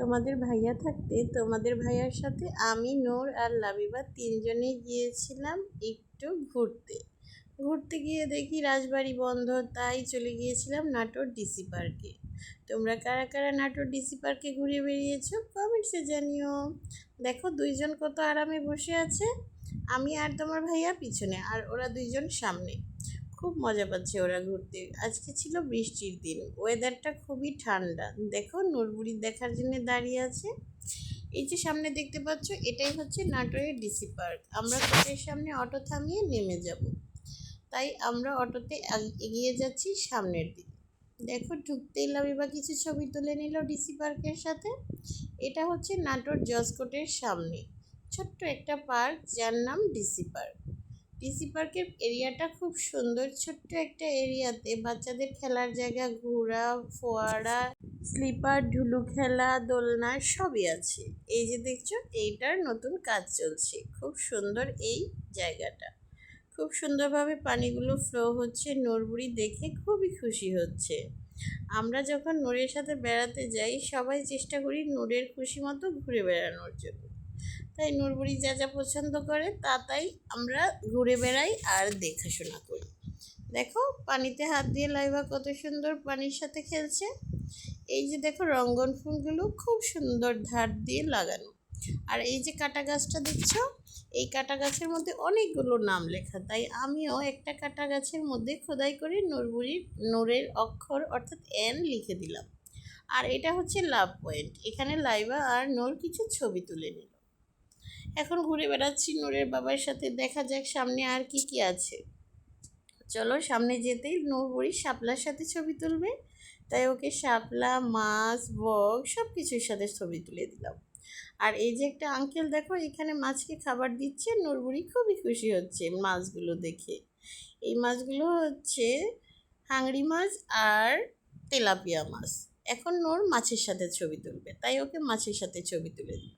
তোমাদের ভাইয়া থাকতে, তোমাদের ভাইয়ার সাথে আমি, নূর আর লাবিবা তিনজনে গিয়েছিলাম একটু ঘুরতে। ঘুরতে গিয়ে দেখি রাজবাড়ি বন্ধ, তাই চলে গিয়েছিলাম নাটোর ডিসি পার্কে তোমরা কারা কারা নাটোর ডিসি পার্কে ঘুরে বেরিয়েছো কমেন্টসে জানিও। দেখো, দুইজন কত আরামে বসে আছে, আমি আর তোমার ভাইয়া পিছনে, আর ওরা দুইজন সামনে। খুব মজা পাচ্ছে ওরা ঘুরতে। আজকে ছিল বৃষ্টির দিন ওয়েদারটা খুবই ঠান্ডা। দেখো নূরবুড়ি দেখার জন্য দাঁড়িয়ে আছে। এই যে সামনে দেখতে পাচ্ছ, এটাই হচ্ছে নাটোরের ডিসি পার্ক আমরা কোর্টের সামনে অটো থামিয়ে নেমে যাব। তাই আমরা অটোতে এগিয়ে যাচ্ছি সামনের দিকে। দেখো ঢুকতেই লাবিবা কিছু ছবি তুলে নিল ডিসি পার্কের সাথে। এটা হচ্ছে নাটোর জসকোটের সামনে। ছোট্ট একটা পার্ক যার নাম ডিসি পার্ক ডিসি পার্কের এরিয়াটা খুব সুন্দর, ছোট্ট একটা এরিয়াতে বাচ্চাদের খেলার জায়গা ঘোরা ফোয়ারা, স্লিপার, ঢুলু খেলা, দোলনা সবই আছে। এই যে দেখছ, এইটার নতুন কাজ চলছে। খুব সুন্দর এই জায়গাটা। খুব সুন্দরভাবে পানিগুলো ফ্লো হচ্ছে নূরবুড়ি দেখে খুবই খুশি হচ্ছে। আমরা যখন নূরের সাথে বেড়াতে যাই, সবাই চেষ্টা করি নূরের খুশি মতো ঘুরে বেড়ানোর জন্য। তাই নূরবুড়ি যা যা পছন্দ করে, তা তাই আমরা ঘুরে বেড়াই আর দেখাশোনা করি। দেখো, পানিতে হাত দিয়ে লাইবা কত সুন্দর পানির সাথে খেলছে। এই যে দেখো, রঙ্গন ফুলগুলো খুব সুন্দর ধার দিয়ে লাগানো। আর এই যে কাটা গাছটা দেখছ, এই কাটা গাছের মধ্যে অনেকগুলো নাম লেখা। তাই আমিও একটা কাটা গাছের মধ্যে খোদাই করে নূরবুড়ির নূরের অক্ষর অর্থাৎ এন লিখে দিলাম। আর এটা হচ্ছে লাভ পয়েন্ট। এখানে লাইবা আর নোর কিছু ছবি তুলে নিল। এখন ঘুরে বেড়াচ্ছি নূরের বাবার সাথে। দেখা যাক সামনে আর কি কি আছে। চলো সামনে যেতেই নূর বুড়ি শাপলার সাথে ছবি তুলবে। তাই ওকে শাপলা, মাছ, বক সব কিছুর সাথে ছবি তুলে দিলাম। আর এই যে একটা আঙ্কেল দেখো, এখানে মাছকে খাবার দিচ্ছে। নূরবুড়ি খুবই খুশি হচ্ছে মাছগুলো দেখে। এই মাছগুলো হচ্ছে হাংড়ি মাছ আর তেলাপিয়া মাছ। এখন নূর মাছের সাথে ছবি তুলবে। তাই ওকে মাছের সাথে ছবি তুলে দিলাম।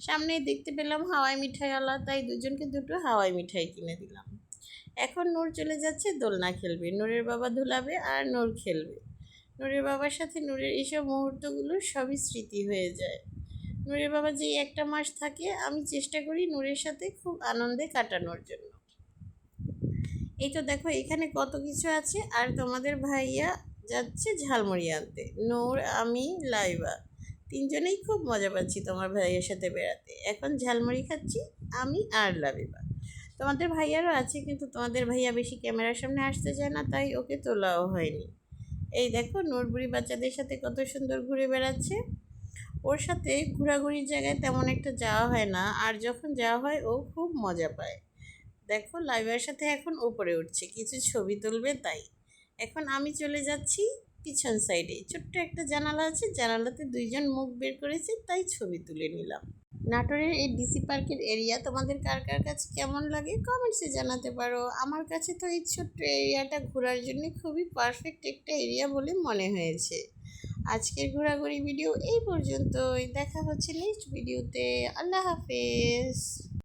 সামনে দেখতে পেলাম হাওয়াই মিঠাইওয়ালা তাই দুজনকে দুটো হাওয়াই মিঠাই কিনে দিলাম। এখন নূর চলে যাচ্ছে দোলনা খেলবে। নূরের বাবা ধুলাবে আর নূর খেলবে। নূরের বাবার সাথে নূরের এইসব মুহূর্তগুলো সবই স্মৃতি হয়ে যায়। নূরের বাবা যেই একটা মাস থাকে, আমি চেষ্টা করি নূরের সাথে খুব আনন্দে কাটানোর জন্য। এই তো দেখো, এখানে কত কিছু আছে। আর তোমাদের ভাইয়া যাচ্ছে ঝালমুড়ি আনতে। নূর, আমি, লাইবা। তিনজনেই খুব মজা পাচ্ছি তোমার ভাইয়ের সাথে বেড়াতে। এখন ঝালমুড়ি খাচ্ছি, আমি আর লাবিবা তোমাদের ভাইয়ারও আছে, কিন্তু তোমাদের ভাইয়া বেশি ক্যামেরার সামনে আসতে চায় না, তাই ওকে তোলাও হয়নি। এই দেখো, নূরবুড়ি বাচ্চাদের সাথে কত সুন্দর ঘুরে বেড়াচ্ছে। ওর সাথে ঘোরাঘুরির জায়গায় তেমন একটা যাওয়া হয় না, আর যখন যাওয়া হয়, ও খুব মজা পায়। দেখো লাইভের সাথে এখন উপরে উঠছে, কিছু ছবি তুলবে তাই। এখন আমি চলে যাচ্ছি পিছন সাইডে। ছোট্ট একটা জানালা আছে, জানালাতে দুইজন মুখ বের করেছে, তাই ছবি তুলে নিলাম। নাটোরের এই ডিসি পার্কের এরিয়া তোমাদের কার কার কাছে কেমন লাগে কমেন্টসে জানাতে পারো। আমার কাছে তো এই ছোট্ট এরিয়াটা ঘোরার জন্য খুবই পারফেক্ট একটা এরিয়া বলে মনে হয়েছে। আজকের ঘোরাঘুরি ভিডিও এই পর্যন্তই। দেখা হচ্ছে নেক্সট ভিডিওতে আল্লাহ হাফেজ।